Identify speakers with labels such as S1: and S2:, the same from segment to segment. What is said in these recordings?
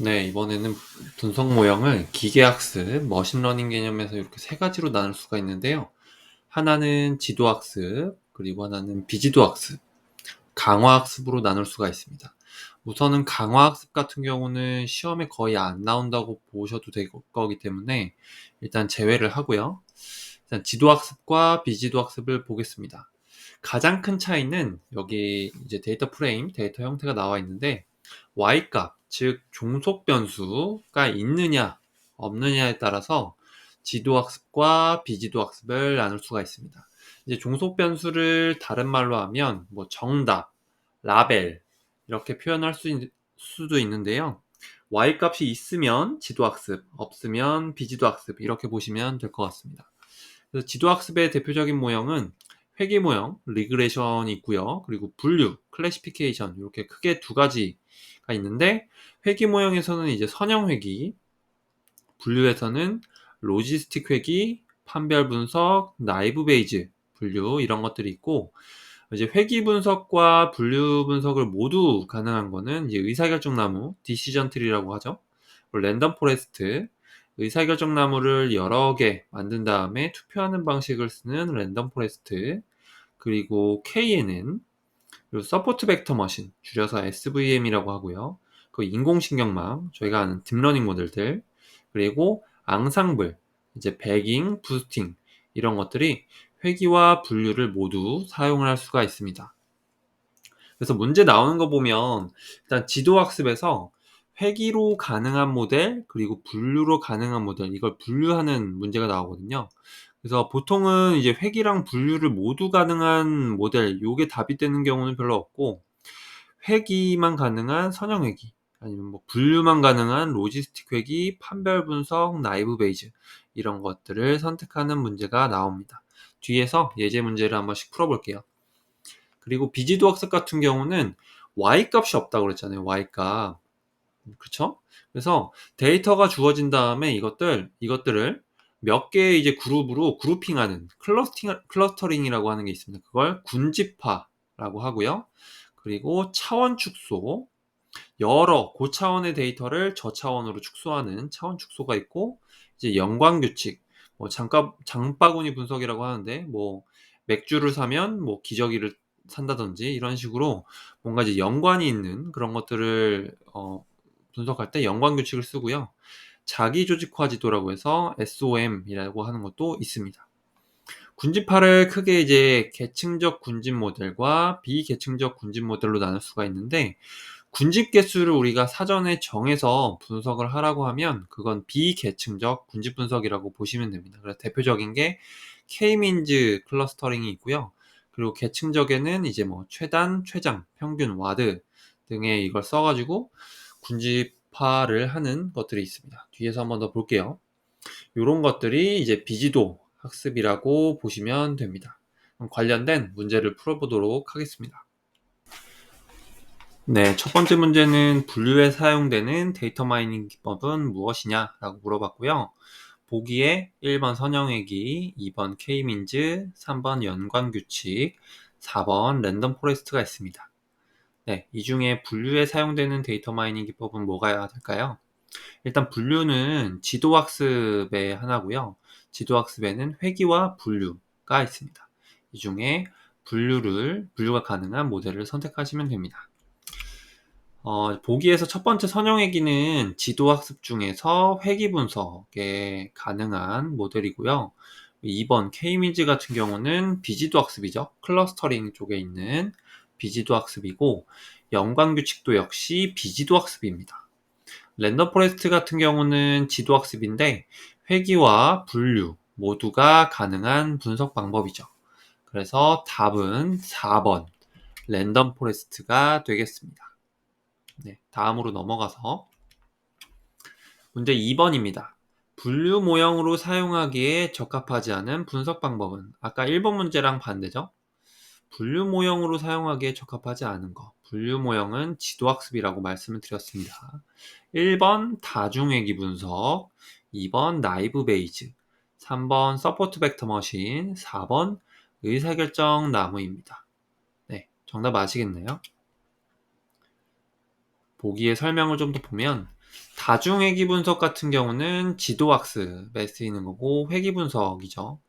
S1: 네, 이번에는 분석 모형을 기계학습, 머신러닝 개념에서 이렇게 세 가지로 나눌 수가 있는데요. 하나는 지도학습, 그리고 하나는 비지도학습, 강화학습으로 나눌 수가 있습니다. 우선은 강화학습 같은 경우는 시험에 거의 안 나온다고 보셔도 될 거기 때문에 일단 제외를 하고요. 일단 지도학습과 비지도학습을 보겠습니다. 가장 큰 차이는 여기 이제 데이터 프레임, 데이터 형태가 나와 있는데 y값, 즉 종속 변수가 있느냐 없느냐에 따라서 지도 학습과 비지도 학습을 나눌 수가 있습니다. 이제 종속 변수를 다른 말로 하면 뭐 정답, 라벨 이렇게 표현할 수 있, 수도 있는데요. y 값이 있으면 지도 학습, 없으면 비지도 학습 이렇게 보시면 될 것 같습니다. 그래서 지도 학습의 대표적인 모형은 회계 모형, 리그레션이 있고요. 그리고 분류, 클래시피케이션 이렇게 크게 두 가지가 있는데 회기 모형에서는 이제 선형 회기, 분류에서는 로지스틱 회기, 판별 분석, 나이브 베이즈 분류 이런 것들이 있고 이제 회기 분석과 분류 분석을 모두 가능한 거는 이제 의사결정 나무, 디시전 트리라고 하죠. 랜덤 포레스트, 의사결정 나무를 여러 개 만든 다음에 투표하는 방식을 쓰는 랜덤 포레스트, 그리고 KNN, 그리고 서포트 벡터 머신, 줄여서 SVM이라고 하고요. 그 인공신경망, 저희가 아는 딥러닝 모델들, 그리고 앙상블, 이제 배깅, 부스팅 이런 것들이 회귀와 분류를 모두 사용을 할 수가 있습니다. 그래서 문제 나오는 거 보면 일단 지도학습에서 회귀로 가능한 모델 그리고 분류로 가능한 모델 이걸 분류하는 문제가 나오거든요. 그래서 보통은 이제 회귀랑 분류를 모두 가능한 모델 요게 답이 되는 경우는 별로 없고 회귀만 가능한 선형 회귀 아니면 뭐 분류만 가능한 로지스틱 회기, 판별 분석, 나이브 베이즈 이런 것들을 선택하는 문제가 나옵니다. 뒤에서 예제 문제를 한 번씩 풀어볼게요. 그리고 비지도 학습 같은 경우는 y 값이 없다고 그랬잖아요. y 값. 그렇죠? 그래서 데이터가 주어진 다음에 이것들 이것들을 몇 개의 이제 그룹으로 그룹핑하는 클러스팅 클러스터링이라고 하는 게 있습니다. 그걸 군집화라고 하고요. 그리고 차원 축소, 여러 고차원의 데이터를 저차원으로 축소하는 차원 축소가 있고 이제 연관 규칙 뭐 장가, 장바구니 분석이라고 하는데 뭐 맥주를 사면 뭐 기저귀를 산다든지 이런 식으로 뭔가 이제 연관이 있는 그런 것들을 어, 분석할 때 연관 규칙을 쓰고요. 자기 조직화 지도라고 해서 SOM이라고 하는 것도 있습니다. 군집화를 크게 이제 계층적 군집 모델과 비계층적 군집 모델로 나눌 수가 있는데 군집 개수를 우리가 사전에 정해서 분석을 하라고 하면 그건 비계층적 군집 분석이라고 보시면 됩니다. 그래서 대표적인 게 K-민즈 클러스터링이 있고요. 그리고 계층적에는 이제 뭐 최단, 최장, 평균, 와드 등의 이걸 써가지고 군집 화를 하는 것들이 있습니다. 뒤에서 한번 더 볼게요. 이런 것들이 이제 비지도 학습이라고 보시면 됩니다. 관련된 문제를 풀어보도록 하겠습니다. 네, 첫 번째 문제는 분류에 사용되는 데이터 마이닝 기법은 무엇이냐라고 물어봤고요. 보기에 1번 선형회기, 2번 K민즈, 3번 연관규칙, 4번 랜덤 포레스트가 있습니다. 네, 이 중에 분류에 사용되는 데이터 마이닝 기법은 뭐가 될까요? 일단 분류는 지도학습의 하나고요. 지도학습에는 회기와 분류가 있습니다. 이 중에 분류를, 분류가 가능한 모델을 선택하시면 됩니다. 어, 보기에서 첫 번째 선형회기는 지도학습 중에서 회기 분석에 가능한 모델이고요. 2번 K민즈 같은 경우는 비지도 학습이죠. 클러스터링 쪽에 있는 비지도 학습이고 연관 규칙도 역시 비지도 학습입니다. 랜덤 포레스트 같은 경우는 지도 학습인데 회기와 분류 모두가 가능한 분석 방법이죠. 그래서 답은 4번 랜덤 포레스트가 되겠습니다. 네, 다음으로 넘어가서 문제 2번입니다. 분류 모형으로 사용하기에 적합하지 않은 분석 방법은 아까 1번 문제랑 반대죠? 분류 모형으로 사용하기에 적합하지 않은 거. 분류 모형은 지도학습이라고 말씀을 드렸습니다. 1번 다중회기 분석, 2번 나이브 베이즈, 3번 서포트 벡터 머신, 4번 의사결정 나무입니다. 네, 정답 아시겠나요? 보기의 설명을 좀 더 보면 다중회귀 분석 같은 경우는 지도학습에 쓰이는 거고 회귀 분석이죠.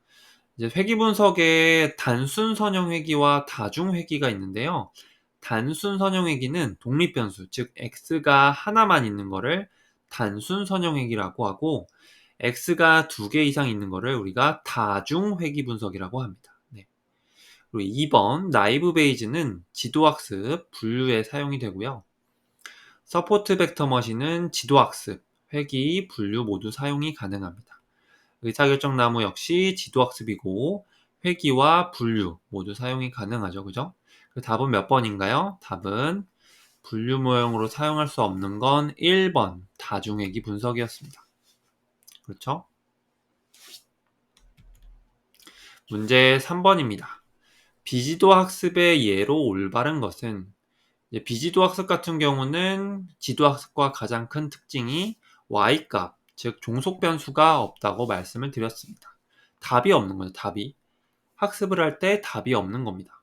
S1: 이제 회귀 분석에 단순 선형 회귀와 다중 회귀가 있는데요. 단순 선형 회귀는 독립 변수, 즉 x가 하나만 있는 거를 단순 선형 회귀라고 하고 x가 두 개 이상 있는 거를 우리가 다중 회귀 분석이라고 합니다. 네. 그리고 2번 나이브 베이즈는 지도학습 분류에 사용이 되고요. 서포트 벡터 머신은 지도학습, 회귀, 분류 모두 사용이 가능합니다. 의사결정 나무 역시 지도학습이고 회귀와 분류 모두 사용이 가능하죠. 그죠? 그 답은 몇 번인가요? 답은 분류 모형으로 사용할 수 없는 건 1번 다중회귀 분석이었습니다. 그렇죠? 문제 3번입니다. 비지도 학습의 예로 올바른 것은 비지도 학습 같은 경우는 지도 학습과 가장 큰 특징이 y값, 즉 종속 변수가 없다고 말씀을 드렸습니다. 답이 없는 거죠. 답이. 학습을 할 때 답이 없는 겁니다.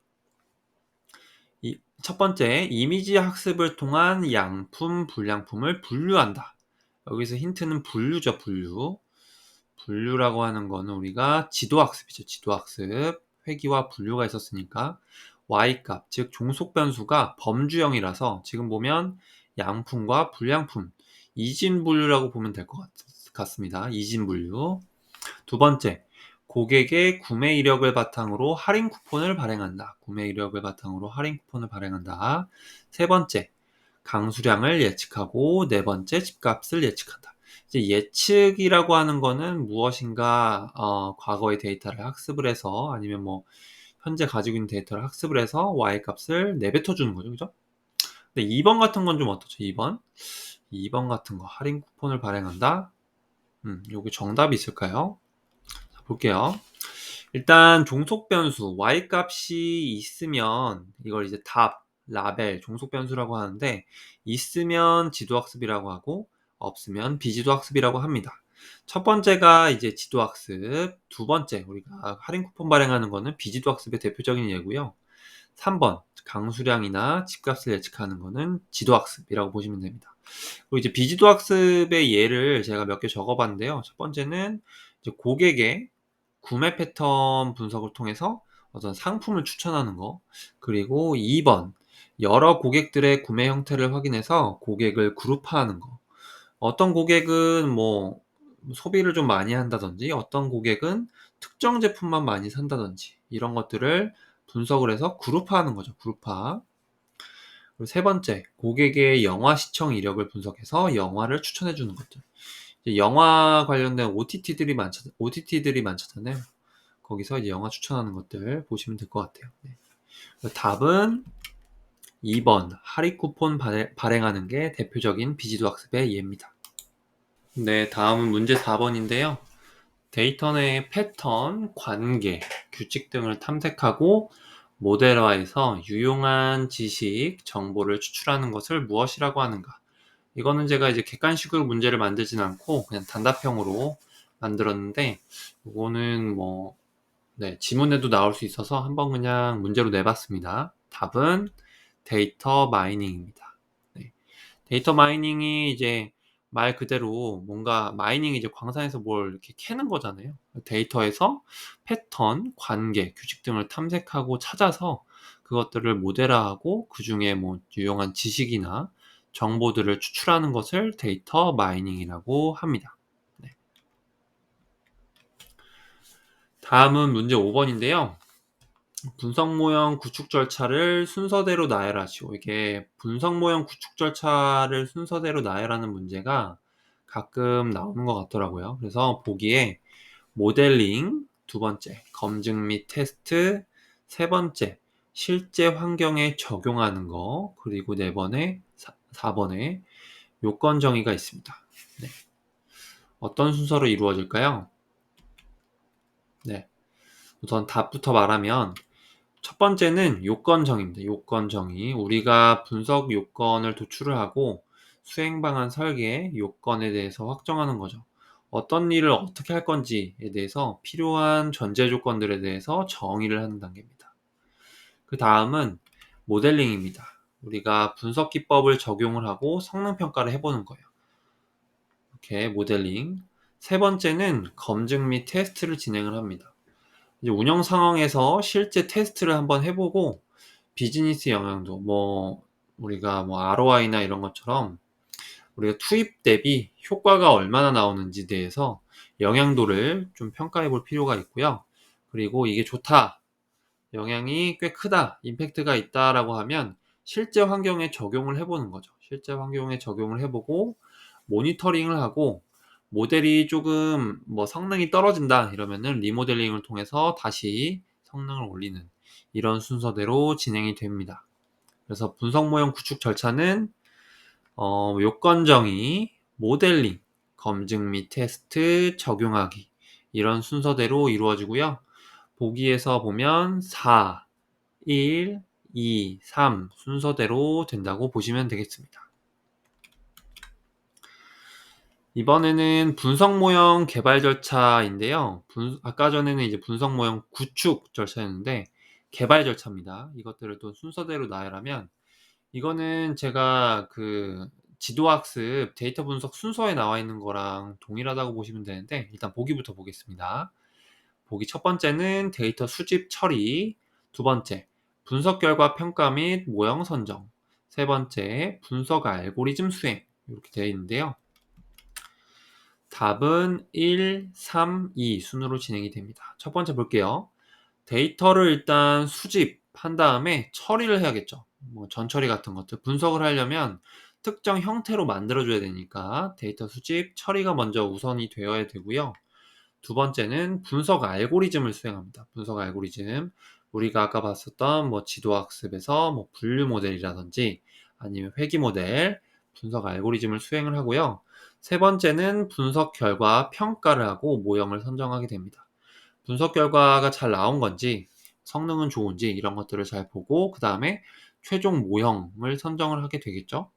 S1: 이, 첫 번째, 이미지 학습을 통한 양품, 불량품을 분류한다. 여기서 힌트는 분류죠, 분류. 분류라고 하는 거는 우리가 지도학습이죠, 지도학습. 회귀와 분류가 있었으니까 y값, 즉 종속 변수가 범주형이라서 지금 보면 양품과 불량품, 이진 분류라고 보면 될 것 같습니다. 이진 분류. 두 번째, 고객의 구매 이력을 바탕으로 할인 쿠폰을 발행한다. 구매 이력을 바탕으로 할인 쿠폰을 발행한다. 세 번째, 강수량을 예측하고 네 번째, 집값을 예측한다. 이제 예측이라고 하는 거는 무엇인가 어, 과거의 데이터를 학습을 해서 아니면 뭐 현재 가지고 있는 데이터를 학습을 해서 y 값을 내뱉어 주는 거죠. 그죠? 근데 2번 같은 건 좀 어떻죠? 2번. 2번 같은 거 할인 쿠폰을 발행한다. 음, 여기 정답이 있을까요? 자, 볼게요. 일단 종속 변수 y 값이 있으면 이걸 이제 답, 라벨, 종속 변수라고 하는데 있으면 지도 학습이라고 하고 없으면 비지도 학습이라고 합니다. 첫 번째가 이제 지도 학습, 두 번째 우리가 할인 쿠폰 발행하는 거는 비지도 학습의 대표적인 예고요. 3번 강수량이나 집값을 예측하는 거는 지도 학습이라고 보시면 됩니다. 그리고 이제 비지도 학습의 예를 제가 몇 개 적어봤는데요. 첫 번째는 고객의 구매 패턴 분석을 통해서 어떤 상품을 추천하는 거. 그리고 2번 여러 고객들의 구매 형태를 확인해서 고객을 그룹화하는 거. 어떤 고객은 뭐 소비를 좀 많이 한다든지 어떤 고객은 특정 제품만 많이 산다든지 이런 것들을 분석을 해서 그룹화하는 거죠. 그룹화. 그리고 세 번째, 고객의 영화 시청 이력을 분석해서 영화를 추천해 주는 것들. 영화 관련된 OTT들이 많 OTT들이 많잖아요. 거기서 이제 영화 추천하는 것들 보시면 될 것 같아요. 네. 답은 2번 할인 쿠폰 발행하는 게 대표적인 비지도 학습의 예입니다. 네, 다음은 문제 4번인데요. 데이터 내 패턴, 관계, 규칙 등을 탐색하고 모델화해서 유용한 지식, 정보를 추출하는 것을 무엇이라고 하는가? 이거는 제가 이제 객관식으로 문제를 만들진 않고 그냥 단답형으로 만들었는데 이거는 뭐 네, 지문에도 나올 수 있어서 한번 그냥 문제로 내봤습니다. 답은 데이터 마이닝입니다. 네. 데이터 마이닝이 이제 말 그대로 뭔가 마이닝이 이제 광산에서 뭘 이렇게 캐는 거잖아요. 데이터에서 패턴, 관계, 규칙 등을 탐색하고 찾아서 그것들을 모델화하고 그 중에 뭐 유용한 지식이나 정보들을 추출하는 것을 데이터 마이닝이라고 합니다. 네. 다음은 문제 5번인데요. 분석 모형 구축 절차를 순서대로 나열하시오. 이게 분석 모형 구축 절차를 순서대로 나열하는 문제가 가끔 나오는 것 같더라고요. 그래서 보기에 모델링 두 번째, 검증 및 테스트 세 번째, 실제 환경에 적용하는 거 그리고 네 번에 4번에 요건 정의가 있습니다. 네. 어떤 순서로 이루어질까요? 네. 우선 답부터 말하면 첫 번째는 요건 정의입니다. 요건 정의. 우리가 분석 요건을 도출을 하고 수행 방안 설계 요건에 대해서 확정하는 거죠. 어떤 일을 어떻게 할 건지에 대해서 필요한 전제 조건들에 대해서 정의를 하는 단계입니다. 그 다음은 모델링입니다. 우리가 분석 기법을 적용을 하고 성능 평가를 해보는 거예요. 이렇게 모델링. 세 번째는 검증 및 테스트를 진행을 합니다. 이제 운영 상황에서 실제 테스트를 한번 해보고 비즈니스 영향도 뭐 우리가 뭐 ROI나 이런 것처럼 우리가 투입 대비 효과가 얼마나 나오는지 대해서 영향도를 좀 평가해 볼 필요가 있고요. 그리고 이게 좋다. 영향이 꽤 크다. 임팩트가 있다라고 하면 실제 환경에 적용을 해보는 거죠. 실제 환경에 적용을 해보고 모니터링을 하고 모델이 조금 뭐 성능이 떨어진다 이러면은 리모델링을 통해서 다시 성능을 올리는 이런 순서대로 진행이 됩니다. 그래서 분석 모형 구축 절차는 어, 요건 정의, 모델링, 검증 및 테스트, 적용하기 이런 순서대로 이루어지고요. 보기에서 보면 4, 1, 2, 3 순서대로 된다고 보시면 되겠습니다. 이번에는 분석 모형 개발 절차인데요. 분, 아까 전에는 이제 분석 모형 구축 절차였는데 개발 절차입니다. 이것들을 또 순서대로 나열하면 이거는 제가 그 지도학습 데이터 분석 순서에 나와 있는 거랑 동일하다고 보시면 되는데 일단 보기부터 보겠습니다. 보기 첫 번째는 데이터 수집 처리, 두 번째 분석 결과 평가 및 모형 선정, 세 번째 분석 알고리즘 수행 이렇게 되어 있는데요. 답은 1, 3, 2 순으로 진행이 됩니다. 첫 번째 볼게요. 데이터를 일단 수집한 다음에 처리를 해야겠죠. 뭐 전처리 같은 것들 분석을 하려면 특정 형태로 만들어줘야 되니까 데이터 수집, 처리가 먼저 우선이 되어야 되고요. 두 번째는 분석 알고리즘을 수행합니다. 분석 알고리즘. 우리가 아까 봤었던 뭐 지도학습에서 뭐 분류 모델이라든지 아니면 회귀 모델, 분석 알고리즘을 수행을 하고요. 세 번째는 분석 결과 평가를 하고 모형을 선정하게 됩니다. 분석 결과가 잘 나온 건지 성능은 좋은지 이런 것들을 잘 보고 그 다음에 최종 모형을 선정을 하게 되겠죠.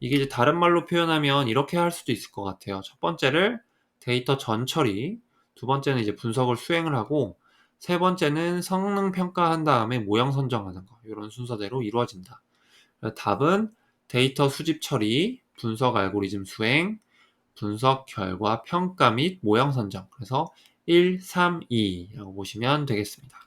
S1: 이게 이제 다른 말로 표현하면 이렇게 할 수도 있을 것 같아요. 첫 번째를 데이터 전 처리, 두 번째는 이제 분석을 수행을 하고 세 번째는 성능 평가한 다음에 모형 선정하는 거 이런 순서대로 이루어진다. 답은 데이터 수집 처리, 분석 알고리즘 수행, 분석 결과 평가 및 모형 선정. 그래서 1, 3, 2라고 보시면 되겠습니다.